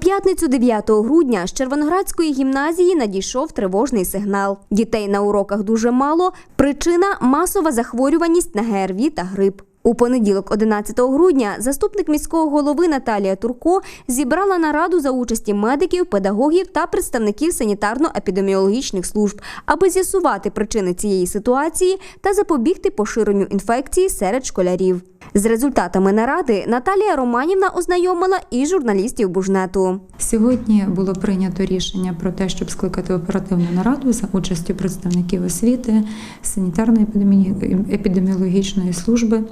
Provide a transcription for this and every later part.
п'ятницю 9 грудня з Червоноградської гімназії надійшов тривожний сигнал. Дітей на уроках дуже мало. Причина масова захворюваність на ГРВІ та грип. У понеділок, 11 грудня, заступник міського голови Наталія Турко зібрала нараду за участі медиків, педагогів та представників санітарно-епідеміологічних служб, аби з'ясувати причини цієї ситуації та запобігти поширенню інфекції серед школярів. З результатами наради Наталія Романівна ознайомила і журналістів бужнету. Сьогодні було прийнято рішення про те, щоб скликати оперативну нараду за участю представників освіти, санітарно-епідеміологічної служби.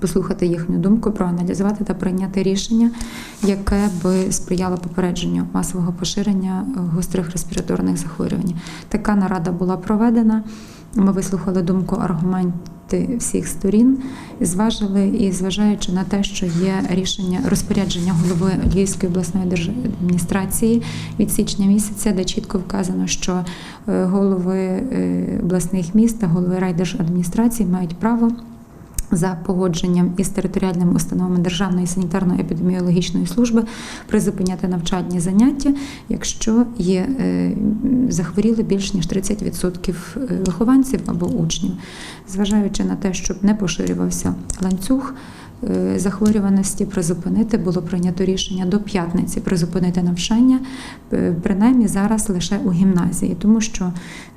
Послухати їхню думку, проаналізувати та прийняти рішення, яке би сприяло попередженню масового поширення гострих респіраторних захворювань. Така нарада була проведена. Ми вислухали думку аргументи всіх сторін, зважили і зважаючи на те, що є рішення розпорядження голови Львівської обласної держадміністрації від січня місяця, де чітко вказано, що е, голови е, обласних міст та голови райдержадміністрації мають право. За погодженням із територіальними установами Державної санітарно-епідеміологічної служби призупиняти навчальні заняття, якщо є е, захворіли більш ніж 30% вихованців або учнів, зважаючи на те, щоб не поширювався ланцюг. Е, Захворюваності призупинити було прийнято рішення до п'ятниці призупинити навчання, е, принаймні зараз лише у гімназії, тому що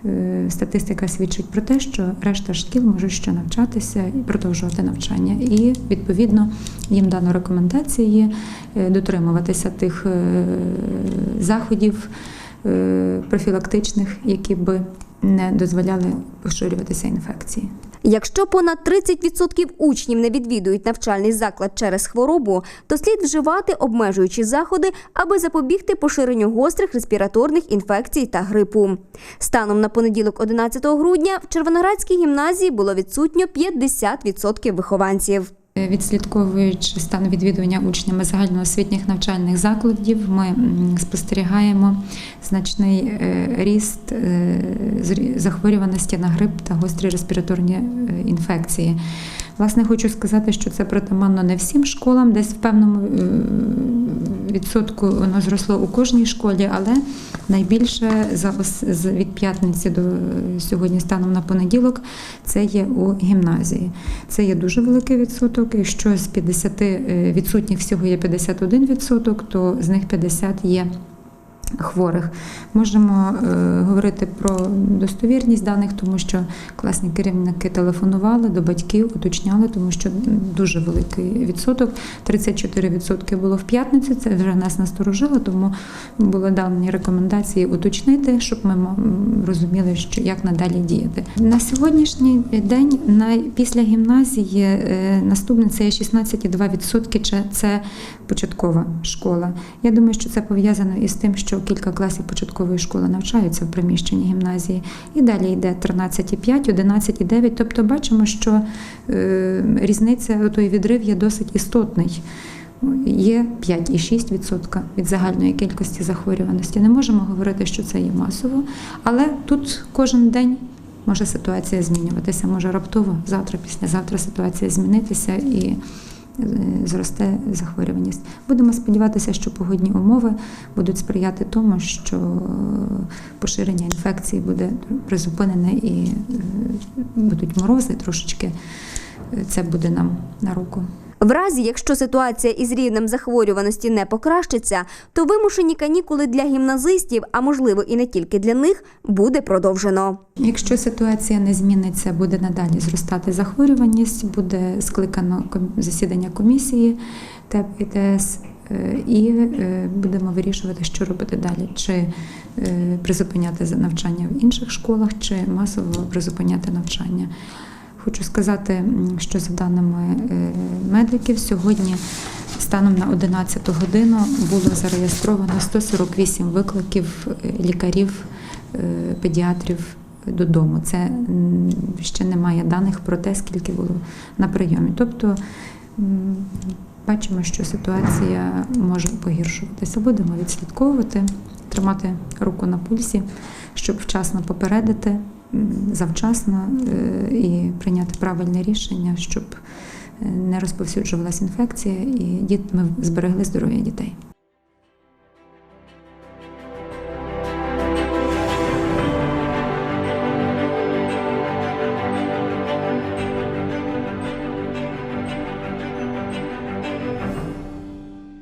е, статистика свідчить про те, що решта шкіл можуть ще навчатися і продовжувати навчання. І відповідно їм дано рекомендації дотримуватися тих заходів профілактичних, які би не дозволяли поширюватися інфекції. Якщо понад 30% учнів не відвідують навчальний заклад через хворобу, то слід вживати обмежуючі заходи, аби запобігти поширенню гострих респіраторних інфекцій та грипу. Станом на понеділок, 11 грудня, в Червоноградській гімназії було відсутньо 50% вихованців. Відслідковуючи стан відвідування учнями загальноосвітніх навчальних закладів, ми спостерігаємо значний е, ріст е, захворюваності на грип та гострі респіраторні е, інфекції. Власне, хочу сказати, що це притаманно не всім школам, десь в певному е, відсотку воно зросло у кожній школі, але найбільше від п'ятниці до сьогодні станом на понеділок це є у гімназії. Це є дуже великий відсоток. Якщо з 50 е, відсутніх всього є 51 відсоток, то з них 50 є. Хворих можемо е, говорити про достовірність даних, тому що класні керівники телефонували до батьків, уточняли, тому що дуже великий відсоток. 34% було в п'ятницю. Це вже нас насторожило, тому були дані рекомендації уточнити, щоб ми розуміли, що як надалі діяти. На сьогоднішній день на після гімназії е, наступне це є 16,2%. Це, це початкова школа. Я думаю, що це пов'язано із тим, що кілька класів початкової школи навчаються в приміщенні гімназії, і далі йде 13,5, 11,9. Тобто бачимо, що е, різниця, той відрив є досить істотний. Є 5,6% від загальної кількості захворюваності. Не можемо говорити, що це є масово, але тут кожен день може ситуація змінюватися, може раптово завтра, післязавтра ситуація змінитися і зросте захворюваність. Будемо сподіватися, що погодні умови будуть сприяти тому, що поширення інфекції буде призупинене і е, будуть морози трошечки. е, Це буде нам на руку. В разі, якщо ситуація із рівнем захворюваності не покращиться, то вимушені канікули для гімназистів, а можливо і не тільки для них, буде продовжено. Якщо ситуація не зміниться, буде надалі зростати захворюваність, буде скликано засідання комісії ТЕП і ТС, е, і будемо вирішувати, що робити далі, чи е, призупиняти навчання в інших школах, чи масово призупиняти навчання. Хочу сказати, що за даними е, медиків, сьогодні станом на 11 годину було зареєстровано 148 викликів е, лікарів, е, педіатрів додому. Це ще немає даних про те, скільки було на прийомі. Тобто бачимо, що ситуація може погіршуватися. Будемо відслідковувати, тримати руку на пульсі, щоб вчасно попередити, завчасно е, і прийняти правильне рішення, щоб е, не розповсюджувалася інфекція і ми зберегли здоров'я дітей.